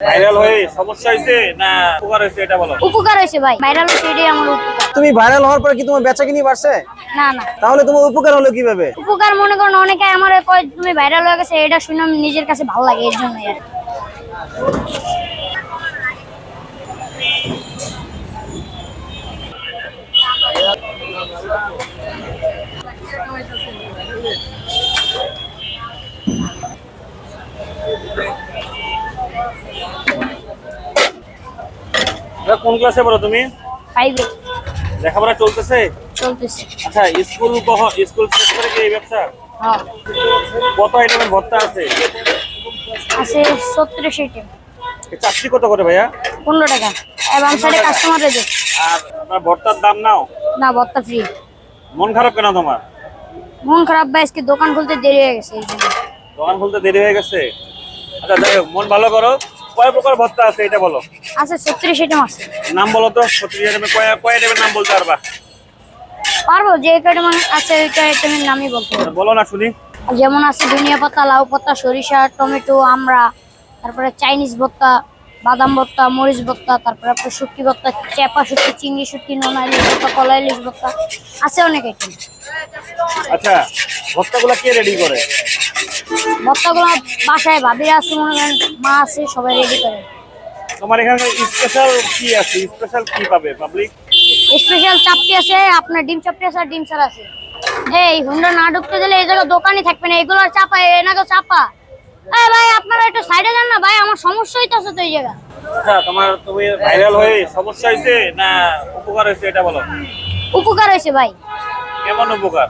Viral হয়ে সমস্যা হয়েছে না উপকার হয়েছে এটা বলো? উপকার হয়েছে ভাই ভাইরাল হচ্ছে এটাই আমার উপকার। তুমি ভাইরাল হওয়ার পরে কি তোমার বেচা কিনি বাড়ছে? না না। তাহলে তোমার উপকার হলো কীভাবে? উপকার মনে করেন অনেকে আমার কয় তুমি ভাইরাল হয়ে গেছে এটা শুনে আমি নিজের কাছে ভালো লাগে এর জন্য আর কি। কোন ক্লাসে পড়ো তুমি? ফাইভে লেখাপড়া চলতেছে? চলতেছে। আচ্ছা স্কুল স্কুল শেষ করে কি এই ব্যবসা? হ্যাঁ। কত আইটেমের ভর্তা আছে? আছে সত্তর সিটে এই চাকরি কত করে ভাইয়া? পনেরো টাকা। এবং সাইডে কাস্টমারের দেয় আর আপনার ভর্তার দাম নাও। না ভত্তা ফ্রি মন খারাপ কেন তোমার? মন খারাপ ভাই আজকে দোকান খুলতে দেরি হয়ে গেছে দোকান খুলতে দেরি হয়ে গেছে? আচ্ছা যাই হোক মন ভালো করো। কয় প্রকার ভর্তা আছে এটা বলো। আছে সত্তর সিটে আছে। নাম বলো তো সত্যি আইটেমে কয় কয় আইটেমের নাম বলতে পারবা? পারব যে কয়টা মানে আছে ওইটা আইটেমের নামই বলতে বলো না শুনি। যেমন আছে ধনিয়া পাতা লাউ পাতা সরিষা টমেটো আমরা তারপরে চাইনিজ ভর্তা বাদাম ভর্তা মরিচ ভর্তা তারপরে আপনার শুটকি ভর্তা চেপা শুটকি চিংড়ি শুটকি নোনা ইলিশ ভর্তা কলা ইলিশ ভর্তা আছে অনেক আইটেম আচ্ছা ভর্তাগুলো কে রেডি করে? ভর্তাগুলো বাসায় ভাবিরা আছে মনে করেন মা আছে সবাই রেডি করে। তোমার এখানে স্পেশাল কি আছে? স্পেশাল কি পাবে পাবলিক স্পেশাল চাপটি আছে আপনার ডিম চাপটি আছে আর ডিম ছাড়া আছে। এই হুন্ডা না ঢুকতে এই দোকানই থাকবে না এগুলো আর চাপা এনাকে চাপা। ভাই আপনারা একটু সাইডে যান না ভাই আমার সমস্যা হইতেছে তো এই জায়গা আচ্ছা তোমার তুমি ভাইরাল হয়ে সমস্যা হয়েছে না উপকার হয়েছে এটা বলো? উপকার হয়েছে ভাই। কেমন উপকার?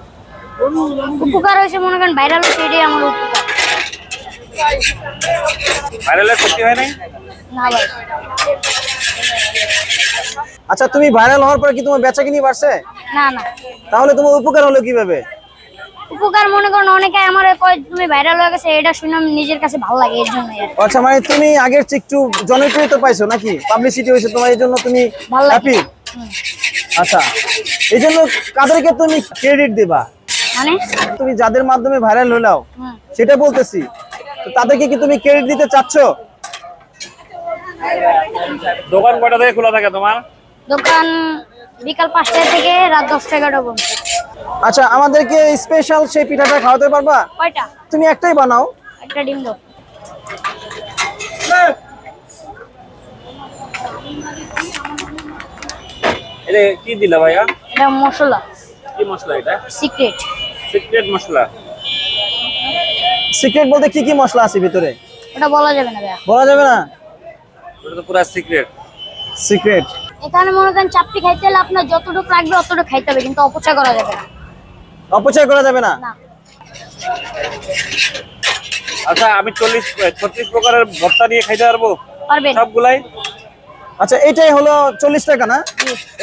উপকার হয়েছে মনে করেন ভাইরাল হচ্ছে এটাই আমার উপকার ভাইরালের ক্ষতি হয় নাই আচ্ছা তুমি ভাইরাল হওয়ার পরে কি তোমার বেচা কিনি বাড়ছে? না না। তাহলে তোমার উপকার হলো কীভাবে? উপকার মনে করেন অনেকে আমার কয় তুমি ভাইরাল হয়ে গেছে এটা শুনে আমি নিজের কাছে ভালো লাগে এর জন্য আচ্ছা মানে তুমি আগের চেয়ে একটু জনপ্রিয়তা পাইছো নাকি? পাবলিসিটি হয়েছে তোমার এই জন্য তুমি। হ্যাপি আচ্ছা এই জন্য কাদেরকে তুমি ক্রেডিট দেবা? মানে? তুমি যাদের মাধ্যমে ভাইরাল হলাও। সেটা বলতেছি। তাদেরকে কি তুমি ক্রেডিট দিতে চাচ্ছ? দোকান কয়টা থেকে খোলা থাকে তোমার? দোকান বিকাল পাঁচটা থেকে রাত দশটা এগারোটা পর্যন্ত। আচ্ছা আমাদেরকে স্পেশাল সেই পিঠাটা খাওয়াতে পারবা? কয়টা? তুমি একটাই বানাও। একটা ডিম দাও। এটা কি দিলা ভাইয়া? এটা মশলা। কি মশলা এটা? সিক্রেট সিক্রেট মশলা। সিক্রেট বলতে কি কি মশলা আছে ভিতরে? ওটা বলা যাবে না ভাইয়া। বলা যাবে না? ওটা তো পুরো সিক্রেট সিক্রেট এখানে মনে করেন চাপটি খাইতে হলে আপনার যতটুকু লাগবে অতটুকু খাইতে হবে কিন্তু অপচয় করা যাবে না। অপচয় করা যাবে না? না। আচ্ছা আমি চল্লিশ ছত্রিশ প্রকারের ভর্তা নিয়ে খাইতে পারব? পারবেন। সবগুলাই? আচ্ছা এটাই হলো চল্লিশ টাকা না?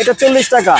এটা চল্লিশ টাকা।